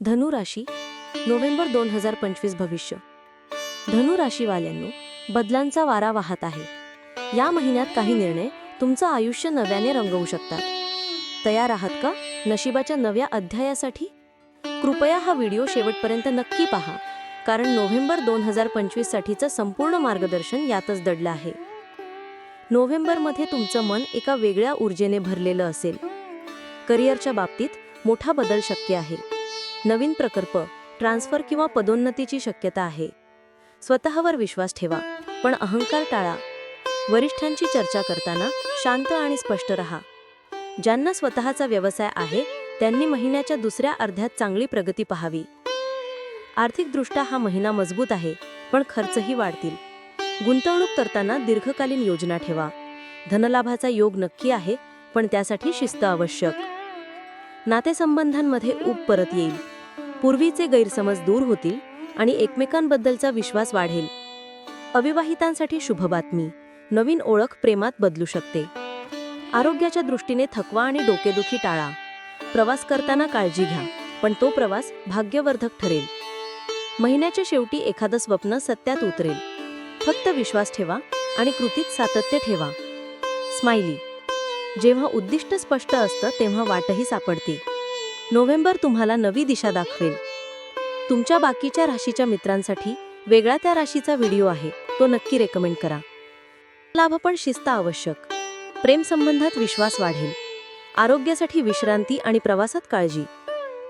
धनुराशी November दोन हजार पंचवीस भविष्य. धनुराशीवाल्यांनो बदलांचा वारा वाहत आहे. या महिन्यात काही निर्णय तुमचं आयुष्य नव्याने रंगवू शकतात. तयार आहात का? नशिबाच्या नव्या अध्यायासाठी? कृपया हा व्हिडिओ शेवटपर्यंत नक्की पहा कारण नोव्हेंबर दोन हजार पंचवीस साठीचं संपूर्ण मार्गदर्शन यातच दडलं आहे. नोव्हेंबरमध्ये तुमचं मन एका वेगळ्या ऊर्जेने भरलेलं असेल. करिअरच्या बाबतीत मोठा बदल शक्य आहे. नवीन प्रकल्प ट्रान्सफर किंवा पदोन्नतीची शक्यता आहे. स्वतःवर विश्वास ठेवा पण अहंकार टाळा. वरिष्ठांची चर्चा करताना शांत आणि स्पष्ट रहा. ज्यांना स्वतःचा व्यवसाय आहे त्यांनी महिन्याच्या दुसऱ्या अर्ध्यात चांगली प्रगती पाहावी. आर्थिकदृष्ट्या हा महिना मजबूत आहे पण खर्चही वाढतील. गुंतवणूक करताना दीर्घकालीन योजना ठेवा. धनलाभाचा योग नक्की आहे पण त्यासाठी शिस्त आवश्यक. नातेसंबंधांमध्ये ऊब परत येईल. पूर्वीचे गैरसमज दूर होतील आणि एकमेकांबद्दलचा विश्वास वाढेल. अविवाहितांसाठी शुभ बातमी. नवीन ओळख प्रेमात बदलू शकते. आरोग्याच्या दृष्टीने थकवा आणि डोकेदुखी टाळा. प्रवास करताना काळजी घ्या पण तो प्रवास भाग्यवर्धक ठरेल. महिन्याच्या शेवटी एखादं स्वप्न सत्यात उतरेल. फक्त विश्वास ठेवा आणि कृतीत सातत्य ठेवा. स्माइली. जेव्हा उद्दिष्ट स्पष्ट असतं तेव्हा वाटही सापडते. नोव्हेंबर तुम्हाला नवी दिशा दाखवेल. तुमच्या बाकीच्या राशीच्या मित्रांसाठी वेगळा त्या राशीचा व्हिडिओ आहे तो नक्की रेकमेंड करा. लाभ पण शिस्त आवश्यक. प्रेमसंबंधात विश्वास वाढेल. आरोग्यासाठी विश्रांती आणि प्रवासात काळजी.